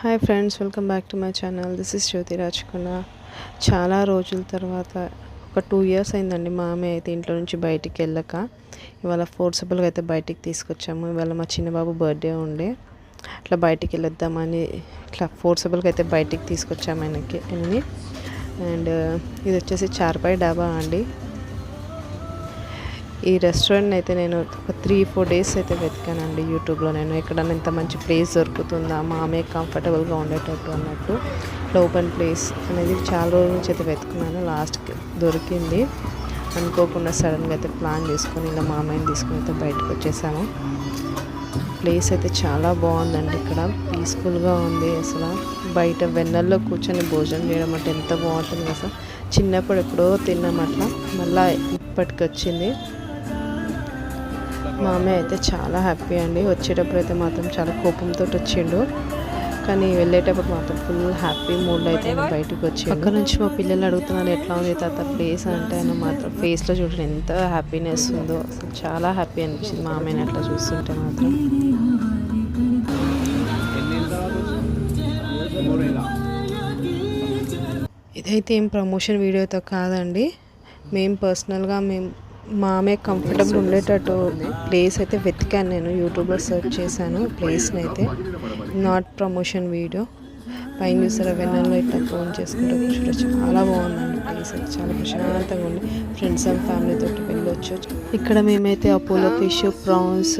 Hi friends welcome back to my channel this is Jyothi రాజ్కున్న చాలా రోజుల తర్వాత ఒక టూ ఇయర్స్ అయిందండి మా ఆమె అయితే ఇంట్లో నుంచి బయటికి వెళ్ళక. ఇవాళ ఫోర్సబుల్గా అయితే బయటికి తీసుకొచ్చాము. ఇవాళ మా చిన్నబాబు బర్త్డే ఉండే. అట్లా బయటికి వెళ్ళొద్దామని ఇట్లా ఫోర్సబుల్గా అయితే బయటికి తీసుకొచ్చాము ఆయనకి అండ్ uh, ఇది వచ్చేసి చార్పాయి డాబా అండి. ఈ రెస్టారెంట్ అయితే నేను ఒక త్రీ ఫోర్ డేస్ అయితే వెతికానండి యూట్యూబ్లో నేను ఎక్కడన్నా ఇంత మంచి ప్లేస్ దొరుకుతుందా మా ఆమె కంఫర్టబుల్గా ఉండేటట్టు అన్నట్టు ఓపెన్ ప్లేస్ అనేది చాలా రోజుల నుంచి అయితే వెతుకున్నాను. లాస్ట్కి దొరికింది. అనుకోకుండా సడన్గా అయితే ప్లాన్ చేసుకొని ఇలా మా తీసుకుని అయితే బయటకు వచ్చేసాము. ప్లేస్ అయితే చాలా బాగుందండి ఇక్కడ. పీస్ఫుల్గా ఉంది అసలు. బయట వెన్నెల్లో కూర్చొని భోజనం చేయడం అంటే ఎంత బాగుంటుంది అసలు. చిన్నప్పుడు ఎప్పుడో తిన్నాం అట్లా. మళ్ళీ ఇప్పటికి వచ్చింది. మా అమ్మాయి అయితే చాలా హ్యాపీ అండి. వచ్చేటప్పుడు అయితే మాత్రం చాలా కోపంతో వచ్చిండు కానీ వెళ్ళేటప్పుడు మాత్రం ఫుల్ హ్యాపీ మూడ్ అయితే బయటకు వచ్చి అక్కడ నుంచి మా పిల్లలు అడుగుతున్నారు ఎట్లా ఉంది తాత ఫేస్ అంటే ఆయన మాత్రం ఫేస్లో చూడండి ఎంత హ్యాపీనెస్ ఉందో. అసలు చాలా హ్యాపీ అనిపించింది మా అమ్మాయిని అట్లా చూస్తుంటే మాత్రం. ఇదైతే ఏం ప్రమోషన్ వీడియోతో కాదండి. మేము పర్సనల్గా మేము మామే కంఫర్టబుల్ ఉండేటట్టు ప్లేస్ అయితే వెతికాను నేను యూట్యూబ్లో సెర్చ్ చేశాను ప్లేస్ని అయితే. నాట్ ప్రమోషన్ వీడియో పైన చూసారా వెన్నెల్లో ఇట్లా ఫోన్ చేసుకుంటూ చూడ చాలా బాగుందండి ప్లేస్ అయితే. చాలా ప్రశాంతంగా ఉంది. ఫ్రెండ్స్ అండ్ ఫ్యామిలీతో వెళ్ళొచ్చు. ఇక్కడ మేమైతే Apollo fish prawns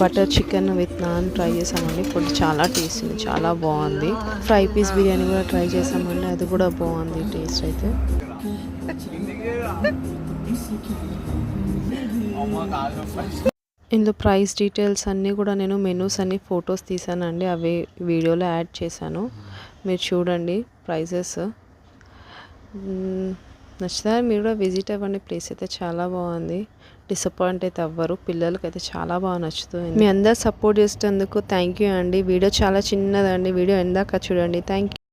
butter chicken with naan try చేసామండి ఫుడ్ చాలా టేస్ట్ ఉంది చాలా బాగుంది. ఫ్రై పీస్ బిర్యానీ కూడా ట్రై చేసామండి అది కూడా బాగుంది టేస్ట్ అయితే. ఇందులో ప్రైస్ డీటెయిల్స్ అన్నీ కూడా నేను మెనూస్ అన్ని ఫొటోస్ తీసానండి. అవి వీడియోలో యాడ్ చేశాను. మీరు చూడండి ప్రైజెస్. నచ్చితే మీరు కూడా విజిట్ అవ్వండి. ప్లేస్ అయితే చాలా బాగుంది. డిసప్పాయింట్ అయితే అవ్వరు. పిల్లలకి అయితే చాలా బాగా నచ్చుతుంది. మీ అందరు సపోర్ట్ చేసేందుకు థ్యాంక్ యూ అండి. వీడియో చాలా చిన్నదండి. వీడియో ఎందాక చూడండి. Thank you